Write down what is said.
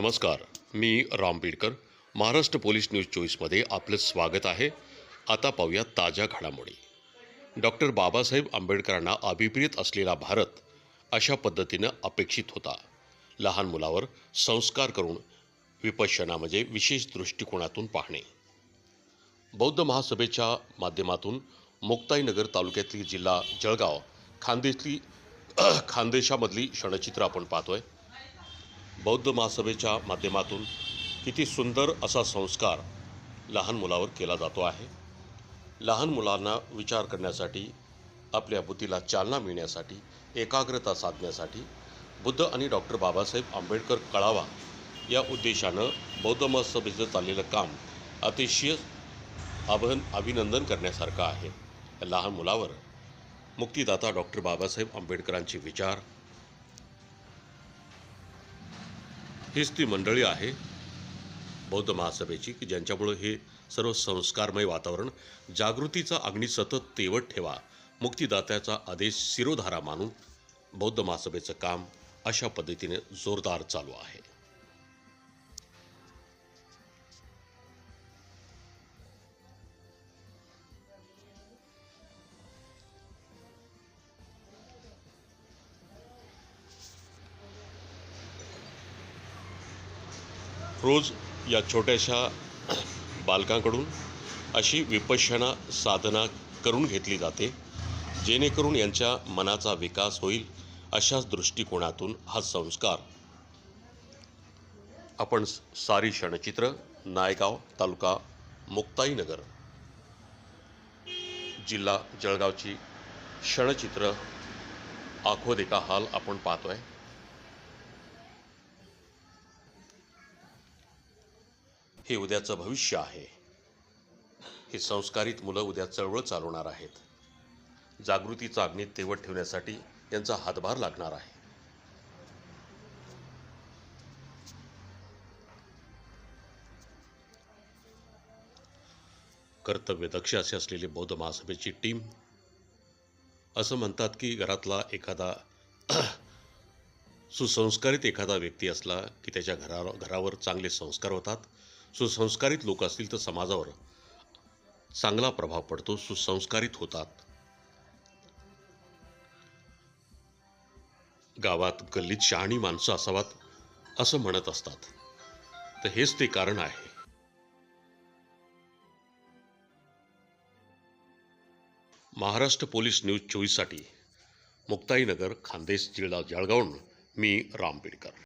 नमस्कार मी Ram Bidkar. Maharashtra police news चोवीसमध्ये आपलं स्वागत आहे. आता पाहूया ताज्या घडामोडी. डॉक्टर बाबासाहेब आंबेडकरांना अभिप्रेत असलेला भारत अशा पद्धतीनं अपेक्षित होता. लहान मुलावर संस्कार करून विपश्यना म्हणजे विशेष दृष्टिकोनातून पाहणे. बौद्ध महासभेच्या माध्यमातून मुक्ताईनगर तालुक्यातली जिल्हा जळगाव खानदेशली खानदेशामधली क्षणचित्र आपण पाहतोय. बौद्ध महासभेच्या माध्यमातून किती सुंदर असा संस्कार लहान मुलावर केला जातो आहे. लहान मुलांना विचार करण्यासाठी आपल्या बुद्धीला चालना मिळण्यासाठी एकाग्रता साधण्यासाठी बुद्ध आणि डॉक्टर बाबासाहेब आंबेडकर कळावा या उद्देशानं बौद्ध महासभेचं चाललेलं काम अतिशय अभन अभिनंदन करण्यासारखं आहे. या लहान मुलावर मुक्तिदाता डॉक्टर बाबासाहेब आंबेडकरांचे विचार हीच ती मंडळी आहे बौद्ध महासभेची की ज्यांच्यामुळं हे सर्व संस्कारमय वातावरण जागृतीचा अग्नी सतत तेवत ठेवा मुक्तिदात्याचा आदेश शिरोधारा मानून बौद्ध महासभेचं काम अशा पद्धतीने जोरदार चालू आहे. रोज या छोट्याशा बालकांकडून अशी विपश्यना साधना करून घेतली जाते जेणेकरून यांच्या मनाचा विकास होईल अशाच दृष्टिकोनातून हा संस्कार. आपण सारी क्षणचित्र नायगाव तालुका मुक्ताईनगर. जिल्हा जळगावची क्षणचित्र आखो देखा हाल आपण पाहतो आहे हे उद्याचं भविष्य आहे. हे संस्कारित मुलं उद्या चळवळ चालवणार आहेत. जागृतीचा अग्नी तेवट ठेवण्यासाठी यांचा हातभार लागणार आहे. कर्तव्यदक्ष असे असलेली बौद्ध महासभेची टीम असं म्हणतात की घरातला एखादा सुसंस्कारित एखादा व्यक्ती असला की त्याच्या घरा घरावर चांगले संस्कार होतात सुसंस्कारित लोक असतील तर समाजावर चांगला प्रभाव पडतो सुसंस्कारित होतात. गावात गल्लीत शहाणी माणसं असावात असं म्हणत असतात. तर हेच ते कारण आहे. महाराष्ट्र पोलीस न्यूज चोवीससाठी मुक्ताईनगर खानदेश जिल्हा जळगावून मी राम बिडकर